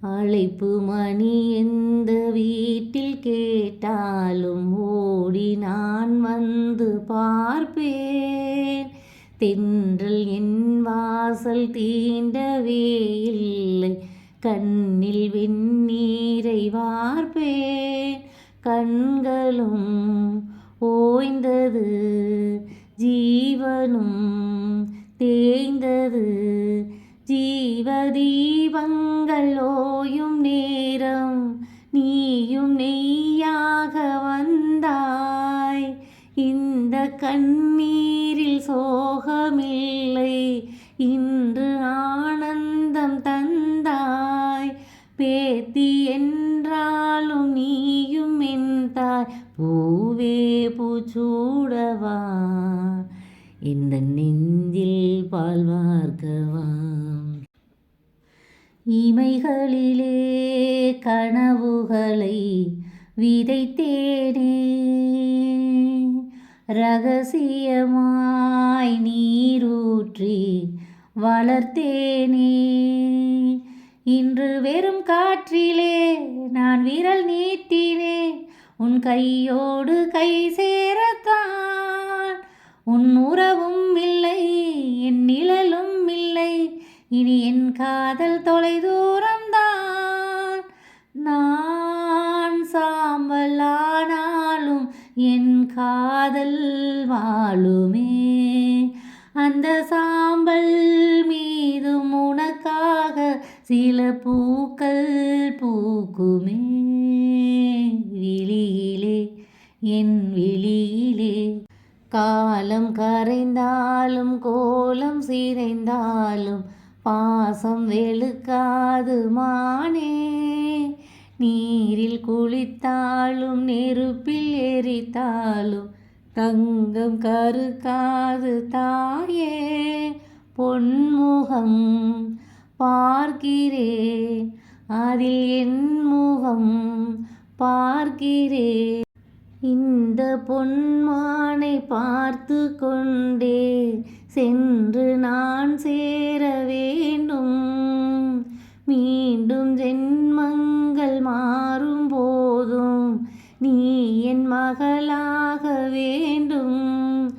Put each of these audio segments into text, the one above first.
அழைப்பு மணி எந்த வீட்டில் கேட்டாலும் ஓடி நான் வந்து பார்ப்பேன். தென்றல் என் வாசல் தீண்டவே இல்லை. கண்ணில் வெந்நீரை வார்ப்பேன். கண்களும் ஓய்ந்தது ஜீவனும் தேய்ந்தது. ஜீவதீபங்கள் ஓயும் நேரம் நீயும் நெய்யாக வந்தாய். இந்த கண்ணீரில் சோகமில்லை இன்று ஆனந்தம் தந்தாய். பேத்தி என்றாலும் நீயும் என்றாய் பூவே பூச்சூடவா. இந்த நெஞ்சில் பால் இமைகளிலே கனவுகளை விதைத்தேனே. ரகசியமாய் நீரூற்றி வளர்த்தேனே. இன்று வெறும் காற்றிலே நான் விரல் நீட்டினேன் உன் கையோடு கை சேரத்தான். உன் உறவும் இல்லை என் நிழலும் இல்லை. இனி என் காதல் தொலைதூரம்தான். நான் சாம்பலானாலும் என் காதல் வாழுமே. அந்த சாம்பல் மீதும் உனக்காக சில பூக்கள் பூக்குமே. விழியிலே என் பாசம் வெளுக்காது மானே. நீரில் குளித்தாலும் நெருப்பில் எரித்தாலும் தங்கம் கருக்காது தாயே. பொன்முகம் பார்க்கிறேன் அதில் என் முகம் பார்க்கிறேன் இந்த பொன்மானை பார்த்து கொண்டே சென்று நான் சேர வேண்டும். மீண்டும் ஜென்மங்கள் மாறும் போதும். நீ என் மகளாக வேண்டும்.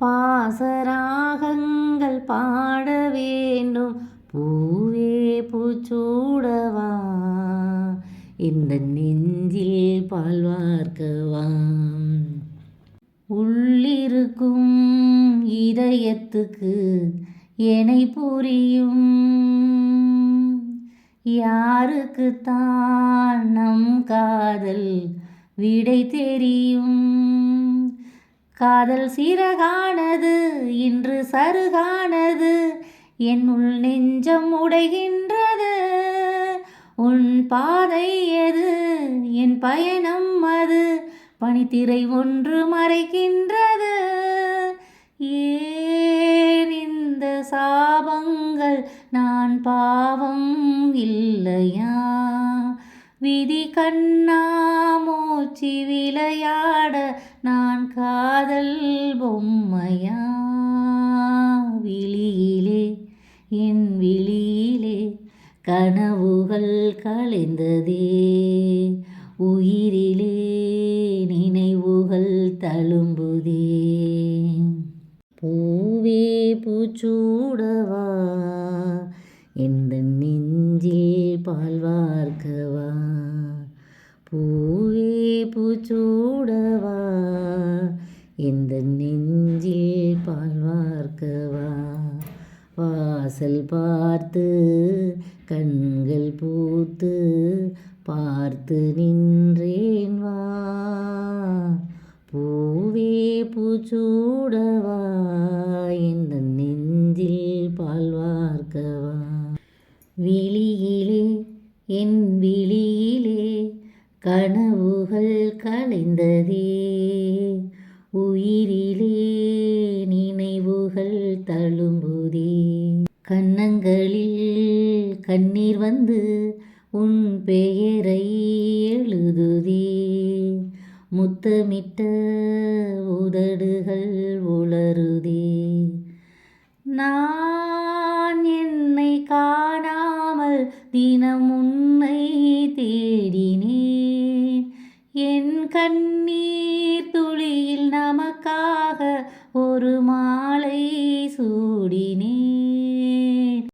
பாசராகங்கள் பாட வேண்டும். பூவே பூச்சூடவா. இந்த நெஞ்சில் பால் இதயத்துக்கு என்னை புரியும். யாருக்குத்தான் நம் காதல் விடை தெரியும்? காதல் சிறகானது இன்று சருகானது என் உள் நெஞ்சம் உடைகின்றது. உன் பாதை எது என் பயணம் அது பனித்திரை ஒன்று மறைக்கின்றது. ஏ சாபங்கள் நான் பாவம் இல்லையா? விதி கண்ணா மூச்சி விளையாட நான் காதல் பொம்மையா? விழியிலே என் விழியிலே கனவுகள் கலைந்ததே உயிரிலே நினைவுகள் தழும்புதே. பூச்சூடவா? எந்த நெஞ்சில் பால் வார்க்கவா? பூவே பூச்சூடவா? எந்த நெஞ்சில் பால் வார்க்கவா? வாசல் பார்த்து கண்கள் பூத்து பார்த்து நின் புகழ் கலைந்ததே. உயிரிலே நினைவுகள் தழும்புதே. கன்னங்களில் கண்ணீர் வந்து உன் பெயரை எழுதுதே. முத்தமிட்ட உதடுகள் உளருதே நான் என்னை காணாமல் தினம் உன்னை கண்ணீர் துளியில் நமக்காக ஒரு மாலை சூடினே